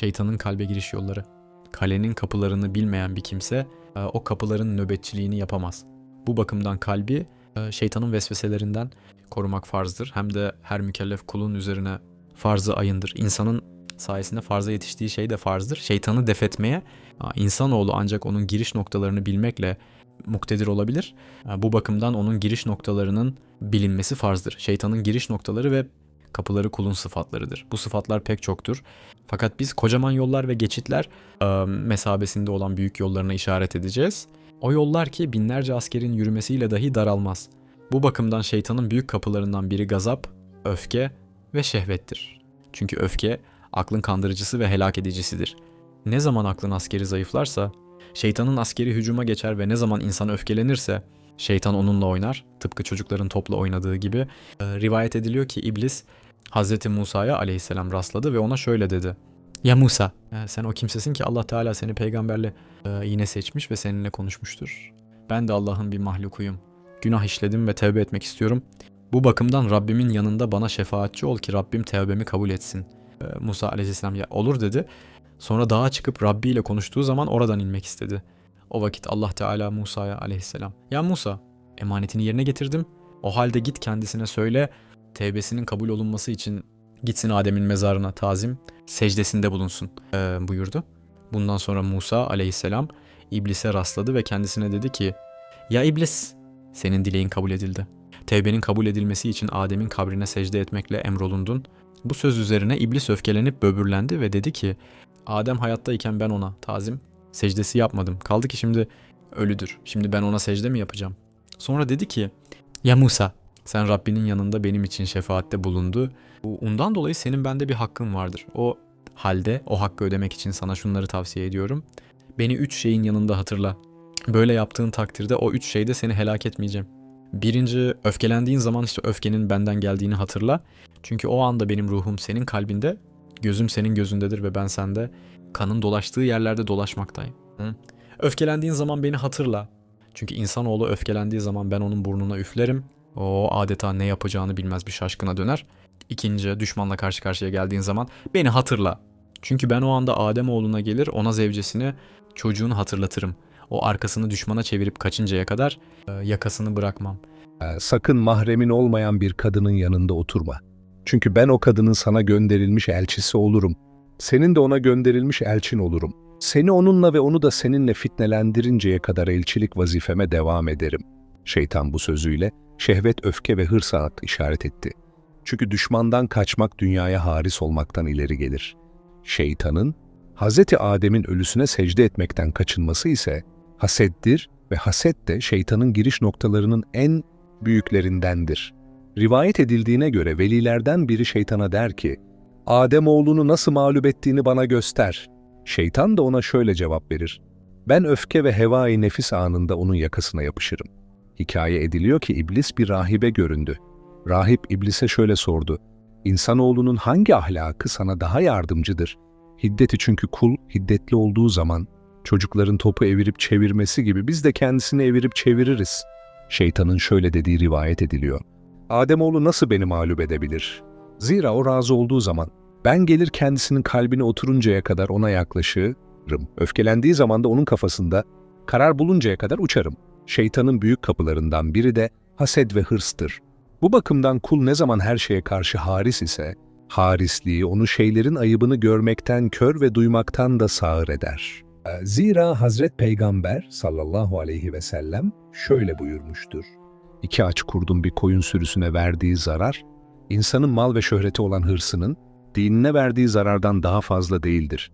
şeytanın kalbe giriş yolları. Kalenin kapılarını bilmeyen bir kimse e, o kapıların nöbetçiliğini yapamaz. Bu bakımdan kalbi e, şeytanın vesveselerinden korumak farzdır. Hem de her mükellef kulun üzerine farzı ayındır. İnsanın sayesinde farza yetiştiği şey de farzdır. Şeytanı defetmeye insanoğlu ancak onun giriş noktalarını bilmekle muktedir olabilir. E, Bu bakımdan onun giriş noktalarının bilinmesi farzdır. Şeytanın giriş noktaları ve kapıları kulun sıfatlarıdır. Bu sıfatlar pek çoktur. Fakat biz kocaman yollar ve geçitler e, mesabesinde olan büyük yollarına işaret edeceğiz. O yollar ki binlerce askerin yürümesiyle dahi daralmaz. Bu bakımdan şeytanın büyük kapılarından biri gazap, öfke ve şehvettir. Çünkü öfke aklın kandırıcısı ve helak edicisidir. Ne zaman aklın askeri zayıflarsa, şeytanın askeri hücuma geçer ve ne zaman insan öfkelenirse, şeytan onunla oynar. Tıpkı çocukların topla oynadığı gibi. Ee, rivayet ediliyor ki iblis Hazreti Musa'ya aleyhisselam rastladı ve ona şöyle dedi. Ya Musa, e, sen o kimsesin ki Allah Teala seni peygamberle e, yine seçmiş ve seninle konuşmuştur. Ben de Allah'ın bir mahlukuyum. Günah işledim ve tevbe etmek istiyorum. Bu bakımdan Rabbimin yanında bana şefaatçi ol ki Rabbim tevbemi kabul etsin. E, Musa aleyhisselam ya olur dedi. Sonra dağa çıkıp Rabbi ile konuştuğu zaman oradan inmek istedi. O vakit Allah Teala Musa'ya aleyhisselam. Ya Musa, emanetini yerine getirdim. O halde git kendisine söyle, tevbesinin kabul olunması için gitsin Adem'in mezarına tazim, secdesinde bulunsun e, buyurdu. Bundan sonra Musa aleyhisselam iblise rastladı ve kendisine dedi ki, Ya iblis, senin dileğin kabul edildi. Tevbenin kabul edilmesi için Adem'in kabrine secde etmekle emrolundun. Bu söz üzerine iblis öfkelenip böbürlendi ve dedi ki, Adem hayattayken ben ona tazim, secdesi yapmadım. Kaldı ki şimdi ölüdür. Şimdi ben ona secde mi yapacağım? Sonra dedi ki, Ya Musa, sen Rabbinin yanında benim için şefaatte bulundu. Ondan dolayı senin bende bir hakkın vardır. O halde o hakkı ödemek için sana şunları tavsiye ediyorum. Beni üç şeyin yanında hatırla. Böyle yaptığın takdirde o üç şeyde seni helak etmeyeceğim. Birinci, öfkelendiğin zaman işte öfkenin benden geldiğini hatırla. Çünkü o anda benim ruhum senin kalbinde, gözüm senin gözündedir ve ben sende kanın dolaştığı yerlerde dolaşmaktayım. Hı? Öfkelendiğin zaman beni hatırla. Çünkü insanoğlu öfkelendiği zaman ben onun burnuna üflerim. O adeta ne yapacağını bilmez bir şaşkına döner. İkinci, düşmanla karşı karşıya geldiğin zaman beni hatırla. Çünkü ben o anda Adem oğluna gelir, ona zevcesini, çocuğunu hatırlatırım. O arkasını düşmana çevirip kaçıncaya kadar e, yakasını bırakmam. Ee, Sakın mahremin olmayan bir kadının yanında oturma. Çünkü ben o kadının sana gönderilmiş elçisi olurum. Senin de ona gönderilmiş elçin olurum. Seni onunla ve onu da seninle fitnelendirinceye kadar elçilik vazifeme devam ederim. Şeytan bu sözüyle şehvet, öfke ve hırsa işaret etti. Çünkü düşmandan kaçmak dünyaya haris olmaktan ileri gelir. Şeytanın, Hazreti Adem'in ölüsüne secde etmekten kaçınması ise hasettir ve haset de şeytanın giriş noktalarının en büyüklerindendir. Rivayet edildiğine göre velilerden biri şeytana der ki, Adem oğlunu nasıl mağlup ettiğini bana göster. Şeytan da ona şöyle cevap verir. Ben öfke ve hevai nefis anında onun yakasına yapışırım. Hikaye ediliyor ki iblis bir rahibe göründü. Rahip iblise şöyle sordu. İnsanoğlunun hangi ahlakı sana daha yardımcıdır? Hiddeti çünkü kul hiddetli olduğu zaman çocukların topu evirip çevirmesi gibi biz de kendisini evirip çeviririz. Şeytanın şöyle dediği rivayet ediliyor. Ademoğlu nasıl beni mağlup edebilir? Zira o razı olduğu zaman ben gelir kendisinin kalbine oturuncaya kadar ona yaklaşırım. Öfkelendiği zaman da onun kafasında karar buluncaya kadar uçarım. Şeytanın büyük kapılarından biri de haset ve hırstır. Bu bakımdan kul ne zaman her şeye karşı haris ise, harisliği onu şeylerin ayıbını görmekten kör ve duymaktan da sağır eder. Zira Hazret Peygamber sallallahu aleyhi ve sellem şöyle buyurmuştur. İki aç kurdun bir koyun sürüsüne verdiği zarar, insanın mal ve şöhreti olan hırsının dinine verdiği zarardan daha fazla değildir.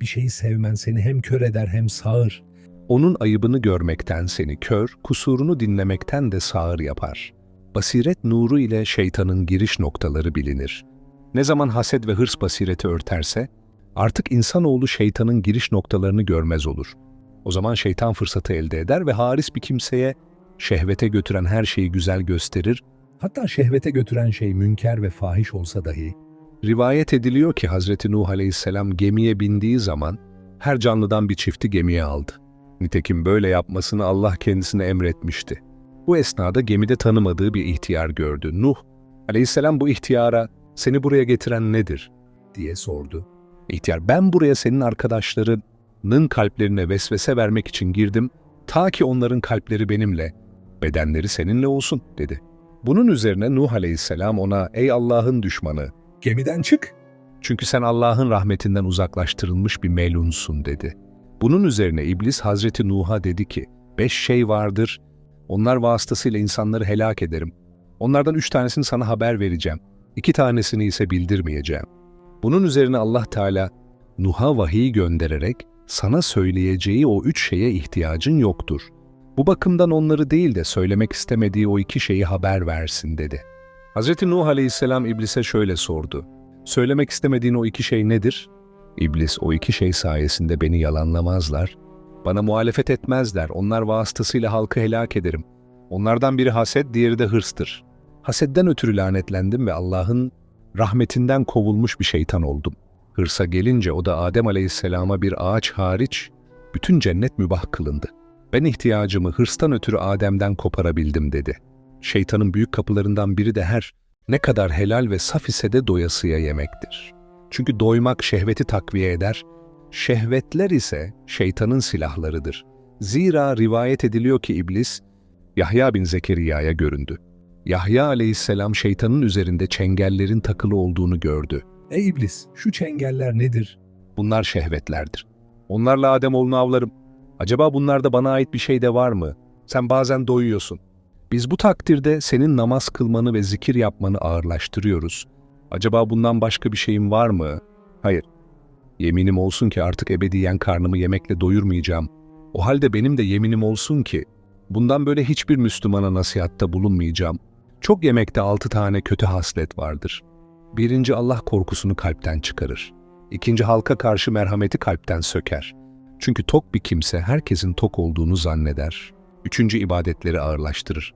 Bir şeyi sevmen seni hem kör eder hem sağır. Onun ayıbını görmekten seni kör, kusurunu dinlemekten de sağır yapar. Basiret nuru ile şeytanın giriş noktaları bilinir. Ne zaman haset ve hırs basireti örterse, artık insanoğlu şeytanın giriş noktalarını görmez olur. O zaman şeytan fırsatı elde eder ve haris bir kimseye şehvete götüren her şeyi güzel gösterir, hatta şehvete götüren şey münker ve fahiş olsa dahi. Rivayet ediliyor ki Hazreti Nuh aleyhisselam gemiye bindiği zaman her canlıdan bir çifti gemiye aldı. Nitekim böyle yapmasını Allah kendisine emretmişti. Bu esnada gemide tanımadığı bir ihtiyar gördü. Nuh aleyhisselam bu ihtiyara seni buraya getiren nedir diye sordu. İhtiyar ben buraya senin arkadaşlarının kalplerine vesvese vermek için girdim. Ta ki onların kalpleri benimle, bedenleri seninle olsun dedi. Bunun üzerine Nuh aleyhisselam ona ey Allah'ın düşmanı gemiden çık. Çünkü sen Allah'ın rahmetinden uzaklaştırılmış bir melunsun dedi. Bunun üzerine iblis Hazreti Nuh'a dedi ki beş şey vardır onlar vasıtasıyla insanları helak ederim. Onlardan üç tanesini sana haber vereceğim. iki tanesini ise bildirmeyeceğim. Bunun üzerine Allah Teala Nuh'a vahiy göndererek sana söyleyeceği o üç şeye ihtiyacın yoktur. Bu bakımdan onları değil de söylemek istemediği o iki şeyi haber versin dedi. Hz. Nuh aleyhisselam iblise şöyle sordu. Söylemek istemediğin o iki şey nedir? İblis o iki şey sayesinde beni yalanlamazlar, bana muhalefet etmezler, onlar vasıtasıyla halkı helak ederim. Onlardan biri haset, diğeri de hırstır. Hasetten ötürü lanetlendim ve Allah'ın rahmetinden kovulmuş bir şeytan oldum. Hırsa gelince o da Adem aleyhisselama bir ağaç hariç bütün cennet mübah kılındı. Ben ihtiyacımı hırstan ötürü Adem'den koparabildim dedi. Şeytanın büyük kapılarından biri de her ne kadar helal ve saf ise de doyasıya yemektir. Çünkü doymak şehveti takviye eder, şehvetler ise şeytanın silahlarıdır. Zira rivayet ediliyor ki iblis, Yahya bin Zekeriya'ya göründü. Yahya aleyhisselam şeytanın üzerinde çengellerin takılı olduğunu gördü. Ey iblis, şu çengeller nedir? Bunlar şehvetlerdir. Onlarla Ademoğlunu avlarım. Acaba bunlarda bana ait bir şey de var mı? Sen bazen doyuyorsun. Biz bu takdirde senin namaz kılmanı ve zikir yapmanı ağırlaştırıyoruz. Acaba bundan başka bir şeyin var mı? Hayır. Yeminim olsun ki artık ebediyen karnımı yemekle doyurmayacağım. O halde benim de yeminim olsun ki bundan böyle hiçbir Müslümana nasihatta bulunmayacağım. Çok yemekte altı tane kötü haslet vardır. Birinci Allah korkusunu kalpten çıkarır. İkinci halka karşı merhameti kalpten söker. Çünkü tok bir kimse herkesin tok olduğunu zanneder. Üçüncü ibadetleri ağırlaştırır.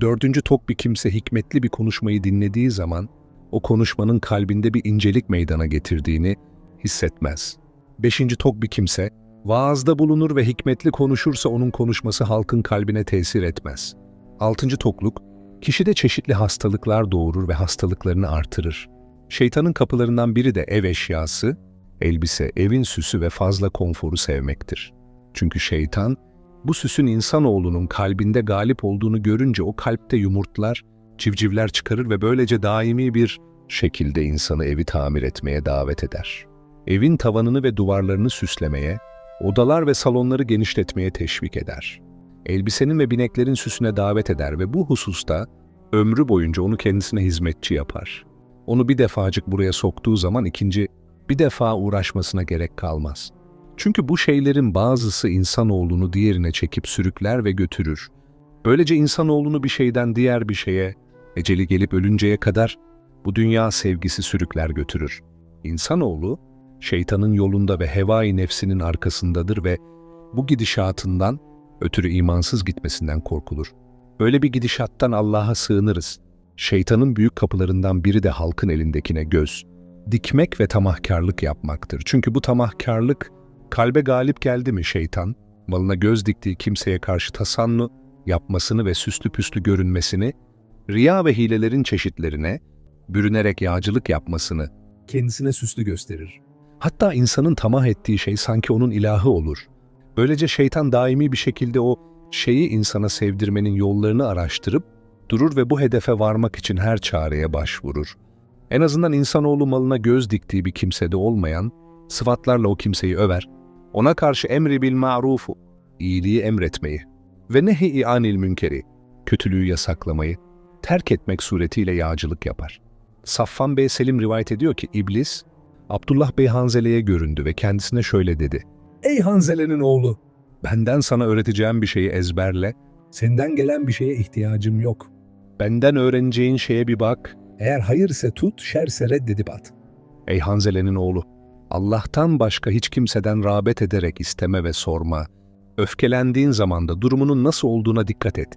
Dördüncü tok bir kimse hikmetli bir konuşmayı dinlediği zaman o konuşmanın kalbinde bir incelik meydana getirdiğini hissetmez. Beşinci tok bir kimse, vaazda bulunur ve hikmetli konuşursa onun konuşması halkın kalbine tesir etmez. Altıncı tokluk, kişide çeşitli hastalıklar doğurur ve hastalıklarını artırır. Şeytanın kapılarından biri de ev eşyası, elbise, evin süsü ve fazla konforu sevmektir. Çünkü şeytan, bu süsün insanoğlunun kalbinde galip olduğunu görünce o kalpte yumurtlar, civcivler çıkarır ve böylece daimi bir şekilde insanı evi tamir etmeye davet eder. Evin tavanını ve duvarlarını süslemeye, odalar ve salonları genişletmeye teşvik eder. Elbisenin ve bineklerin süsüne davet eder ve bu hususta ömrü boyunca onu kendisine hizmetçi yapar. Onu bir defacık buraya soktuğu zaman ikinci bir defa uğraşmasına gerek kalmaz. Çünkü bu şeylerin bazısı insanoğlunu diğerine çekip sürükler ve götürür. Böylece insanoğlunu bir şeyden diğer bir şeye, eceli gelip ölünceye kadar bu dünya sevgisi sürükler götürür. İnsanoğlu, şeytanın yolunda ve hevai nefsinin arkasındadır ve bu gidişatından ötürü imansız gitmesinden korkulur. Böyle bir gidişattan Allah'a sığınırız. Şeytanın büyük kapılarından biri de halkın elindekine göz, dikmek ve tamahkarlık yapmaktır. Çünkü bu tamahkarlık kalbe galip geldi mi şeytan, malına göz diktiği kimseye karşı tasannu yapmasını ve süslü püslü görünmesini, riya ve hilelerin çeşitlerine, bürünerek yağcılık yapmasını kendisine süslü gösterir. Hatta insanın tamah ettiği şey sanki onun ilahı olur. Böylece şeytan daimi bir şekilde o şeyi insana sevdirmenin yollarını araştırıp durur ve bu hedefe varmak için her çareye başvurur. En azından insanoğlu malına göz diktiği bir kimsede olmayan sıfatlarla o kimseyi över, ona karşı emri bil ma'rufu, iyiliği emretmeyi ve nehi anil münkeri, kötülüğü yasaklamayı, terk etmek suretiyle yağcılık yapar. Saffan Bey Selim rivayet ediyor ki iblis, Abdullah Bey Hanzele'ye göründü ve kendisine şöyle dedi. Ey Hanzele'nin oğlu! Benden sana öğreteceğim bir şeyi ezberle. Senden gelen bir şeye ihtiyacım yok. Benden öğreneceğin şeye bir bak. Eğer hayırse tut, şerse reddedip at. Ey Hanzele'nin oğlu! Allah'tan başka hiç kimseden rağbet ederek isteme ve sorma. Öfkelendiğin zaman da durumunun nasıl olduğuna dikkat et.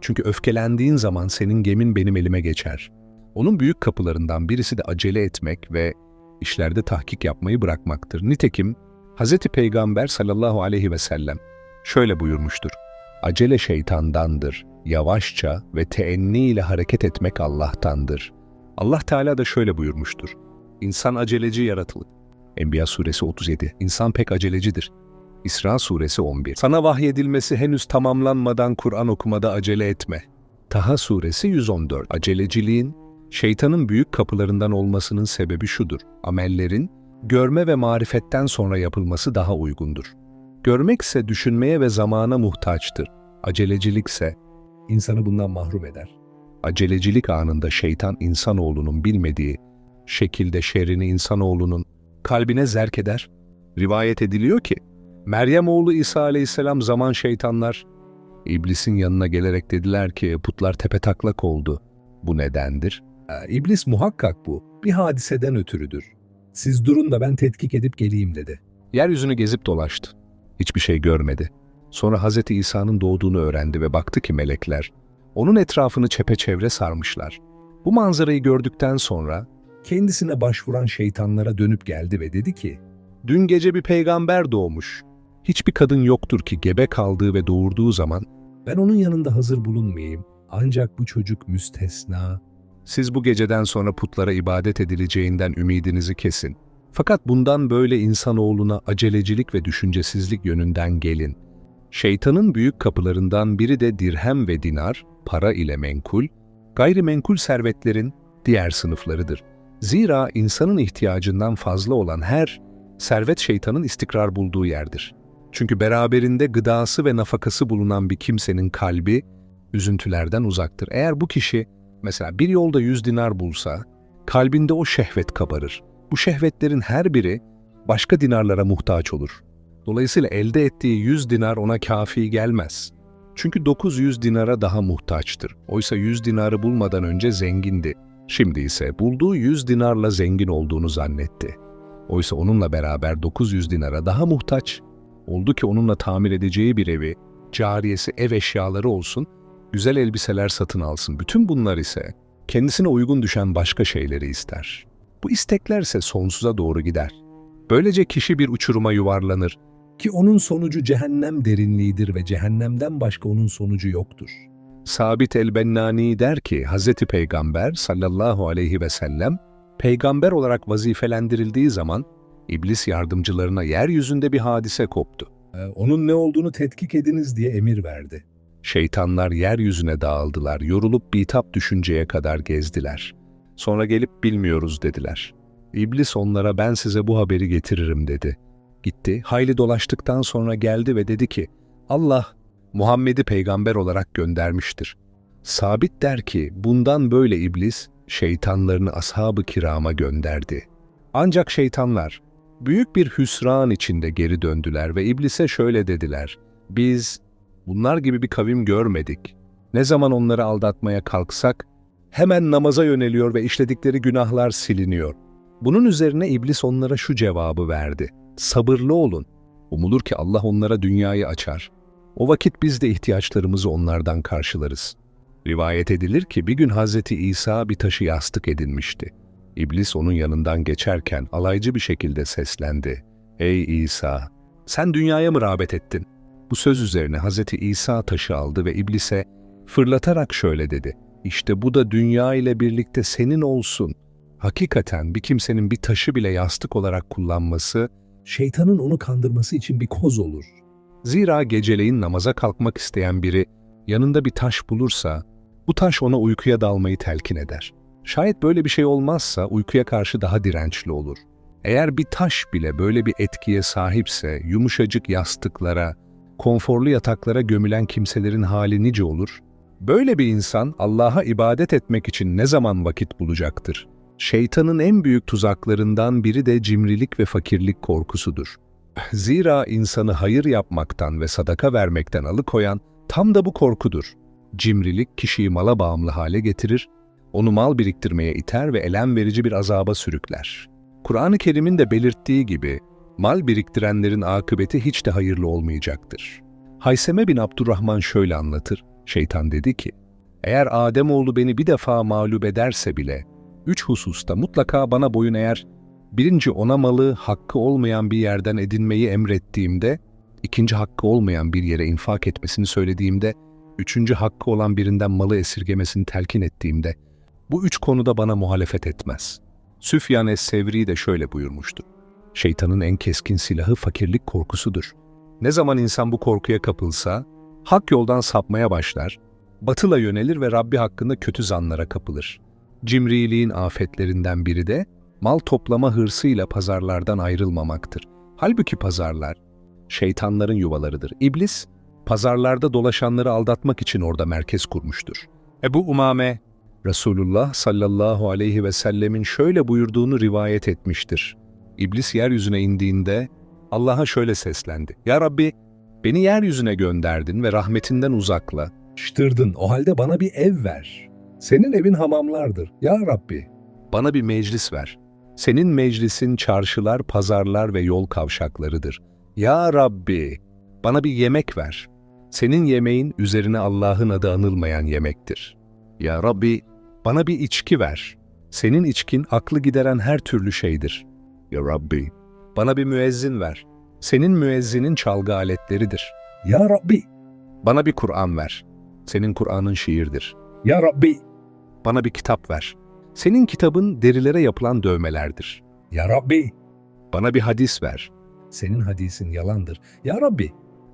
Çünkü öfkelendiğin zaman senin gemin benim elime geçer. Onun büyük kapılarından birisi de acele etmek ve işlerde tahkik yapmayı bırakmaktır. Nitekim Hz. Peygamber sallallahu aleyhi ve sellem şöyle buyurmuştur. Acele şeytandandır, yavaşça ve teenni ile hareket etmek Allah'tandır. Allah Teala da şöyle buyurmuştur. İnsan aceleci yaratılır. Enbiya suresi 37. İnsan pek acelecidir. İsra suresi 11. Sana vahyedilmesi henüz tamamlanmadan Kur'an okumada acele etme. Taha suresi 114. Aceleciliğin, şeytanın büyük kapılarından olmasının sebebi şudur. Amellerin, görme ve marifetten sonra yapılması daha uygundur. Görmekse düşünmeye ve zamana muhtaçtır. Acelecilikse insanı bundan mahrum eder. Acelecilik anında şeytan insanoğlunun bilmediği şekilde şerrini insanoğlunun kalbine zerk eder. Rivayet ediliyor ki Meryem oğlu İsa aleyhisselam zaman şeytanlar İblisin yanına gelerek dediler ki putlar tepetaklak oldu. Bu nedendir? İblis muhakkak bu. Bir hadiseden ötürüdür. Siz durun da ben tetkik edip geleyim dedi. Yeryüzünü gezip dolaştı. Hiçbir şey görmedi. Sonra Hazreti İsa'nın doğduğunu öğrendi ve baktı ki melekler onun etrafını çepeçevre sarmışlar. Bu manzarayı gördükten sonra kendisine başvuran şeytanlara dönüp geldi ve dedi ki, Dün gece bir peygamber doğmuş. Hiçbir kadın yoktur ki gebe kaldığı ve doğurduğu zaman ben onun yanında hazır bulunmayayım. Ancak bu çocuk müstesna. Siz bu geceden sonra putlara ibadet edileceğinden ümidinizi kesin. Fakat bundan böyle insanoğluna acelecilik ve düşüncesizlik yönünden gelin. Şeytanın büyük kapılarından biri de dirhem ve dinar, para ile menkul, gayrimenkul servetlerin diğer sınıflarıdır. Zira insanın ihtiyacından fazla olan her servet şeytanın istikrar bulduğu yerdir. Çünkü beraberinde gıdası ve nafakası bulunan bir kimsenin kalbi üzüntülerden uzaktır. Eğer bu kişi mesela bir yolda yüz dinar bulsa, kalbinde o şehvet kabarır. Bu şehvetlerin her biri başka dinarlara muhtaç olur. Dolayısıyla elde ettiği 100 dinar ona kafi gelmez. Çünkü 900 dinara daha muhtaçtır. Oysa 100 dinarı bulmadan önce zengindi. Şimdi ise bulduğu 100 dinarla zengin olduğunu zannetti. Oysa onunla beraber 900 dinara daha muhtaç. Oldu ki onunla tamir edeceği bir evi, cariyesi ev eşyaları olsun, güzel elbiseler satın alsın. Bütün bunlar ise kendisine uygun düşen başka şeyleri ister. Bu istekler ise sonsuza doğru gider. Böylece kişi bir uçuruma yuvarlanır ki onun sonucu cehennem derinliğidir ve cehennemden başka onun sonucu yoktur. Sabit el-Bennani der ki Hz. Peygamber sallallahu aleyhi ve sellem peygamber olarak vazifelendirildiği zaman iblis yardımcılarına yeryüzünde bir hadise koptu. Onun ne olduğunu tetkik ediniz diye emir verdi. Şeytanlar yeryüzüne dağıldılar, yorulup bitap düşünceye kadar gezdiler. Sonra gelip bilmiyoruz dediler. İblis onlara ben size bu haberi getiririm dedi. Gitti, hayli dolaştıktan sonra geldi ve dedi ki, Allah Muhammed'i peygamber olarak göndermiştir. Sabit der ki, bundan böyle iblis şeytanlarını ashab-ı kirama gönderdi. Ancak şeytanlar büyük bir hüsran içinde geri döndüler ve iblise şöyle dediler, biz bunlar gibi bir kavim görmedik. Ne zaman onları aldatmaya kalksak, hemen namaza yöneliyor ve işledikleri günahlar siliniyor. Bunun üzerine iblis onlara şu cevabı verdi. Sabırlı olun. Umulur ki Allah onlara dünyayı açar. O vakit biz de ihtiyaçlarımızı onlardan karşılarız. Rivayet edilir ki bir gün Hazreti İsa bir taşı yastık edinmişti. İblis onun yanından geçerken alaycı bir şekilde seslendi. Ey İsa! Sen dünyaya mı rağbet ettin? Bu söz üzerine Hazreti İsa taşı aldı ve iblise fırlatarak şöyle dedi. İşte bu da dünya ile birlikte senin olsun. Hakikaten bir kimsenin bir taşı bile yastık olarak kullanması, şeytanın onu kandırması için bir koz olur. Zira geceleyin namaza kalkmak isteyen biri yanında bir taş bulursa, bu taş ona uykuya dalmayı telkin eder. Şayet böyle bir şey olmazsa uykuya karşı daha dirençli olur. Eğer bir taş bile böyle bir etkiye sahipse yumuşacık yastıklara, konforlu yataklara gömülen kimselerin hali nice olur? Böyle bir insan Allah'a ibadet etmek için ne zaman vakit bulacaktır? Şeytanın en büyük tuzaklarından biri de cimrilik ve fakirlik korkusudur. Zira insanı hayır yapmaktan ve sadaka vermekten alıkoyan tam da bu korkudur. Cimrilik kişiyi mala bağımlı hale getirir, onu mal biriktirmeye iter ve elem verici bir azaba sürükler. Kur'an-ı Kerim'in de belirttiği gibi mal biriktirenlerin akıbeti hiç de hayırlı olmayacaktır. Hayseme bin Abdurrahman şöyle anlatır. Şeytan dedi ki, eğer Ademoğlu beni bir defa mağlup ederse bile, üç hususta mutlaka bana boyun eğer, birinci ona malı hakkı olmayan bir yerden edinmeyi emrettiğimde, ikinci hakkı olmayan bir yere infak etmesini söylediğimde, üçüncü hakkı olan birinden malı esirgemesini telkin ettiğimde, bu üç konuda bana muhalefet etmez. Süfyan es-Sevri de şöyle buyurmuştu. Şeytanın en keskin silahı fakirlik korkusudur. Ne zaman insan bu korkuya kapılsa, hak yoldan sapmaya başlar, batıla yönelir ve Rabbi hakkında kötü zanlara kapılır. Cimriliğin afetlerinden biri de mal toplama hırsıyla pazarlardan ayrılmamaktır. Halbuki pazarlar şeytanların yuvalarıdır. İblis, pazarlarda dolaşanları aldatmak için orada merkez kurmuştur. Ebu Umame, Resulullah sallallahu aleyhi ve sellemin şöyle buyurduğunu rivayet etmiştir. İblis yeryüzüne indiğinde Allah'a şöyle seslendi. Ya Rabbi, beni yeryüzüne gönderdin ve rahmetinden uzakla. Ştırdın, o halde bana bir ev ver. Senin evin hamamlardır. Ya Rabbi, bana bir meclis ver. Senin meclisin çarşılar, pazarlar ve yol kavşaklarıdır. Ya Rabbi, bana bir yemek ver. Senin yemeğin üzerine Allah'ın adı anılmayan yemektir. Ya Rabbi, bana bir içki ver. Senin içkin aklı gideren her türlü şeydir. Ya Rabbi, bana bir müezzin ver. Senin müezzinin çalgı aletleridir. Ya Rabbi, bana bir Kur'an ver. Senin Kur'an'ın şiirdir. Ya Rabbi, bana bir kitap ver. Senin kitabın derilere yapılan dövmelerdir. Ya Rabbi, bana bir hadis ver. Senin hadisin yalandır. Ya Rabbi,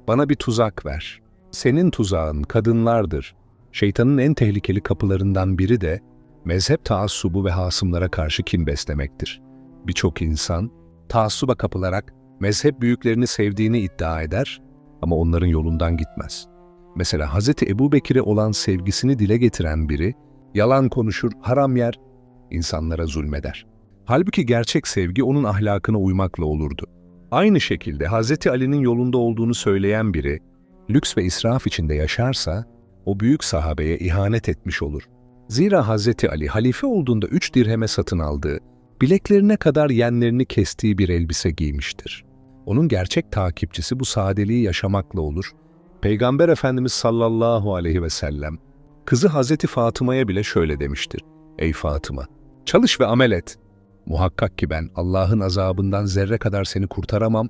bana bir tuzak ver. Senin tuzağın kadınlardır. Şeytanın en tehlikeli kapılarından biri de mezhep taassubu ve hasımlara karşı kin beslemektir. Birçok insan taassuba kapılarak mezhep büyüklerini sevdiğini iddia eder ama onların yolundan gitmez. Mesela Hz. Ebu Bekir'e olan sevgisini dile getiren biri, yalan konuşur, haram yer, insanlara zulmeder. Halbuki gerçek sevgi onun ahlakına uymakla olurdu. Aynı şekilde Hz. Ali'nin yolunda olduğunu söyleyen biri, lüks ve israf içinde yaşarsa, o büyük sahabeye ihanet etmiş olur. Zira Hz. Ali halife olduğunda üç dirheme satın aldığı, bileklerine kadar yenlerini kestiği bir elbise giymiştir. Onun gerçek takipçisi bu sadeliği yaşamakla olur. Peygamber Efendimiz sallallahu aleyhi ve sellem, kızı Hazreti Fatıma'ya bile şöyle demiştir. Ey Fatıma, çalış ve amel et. Muhakkak ki ben Allah'ın azabından zerre kadar seni kurtaramam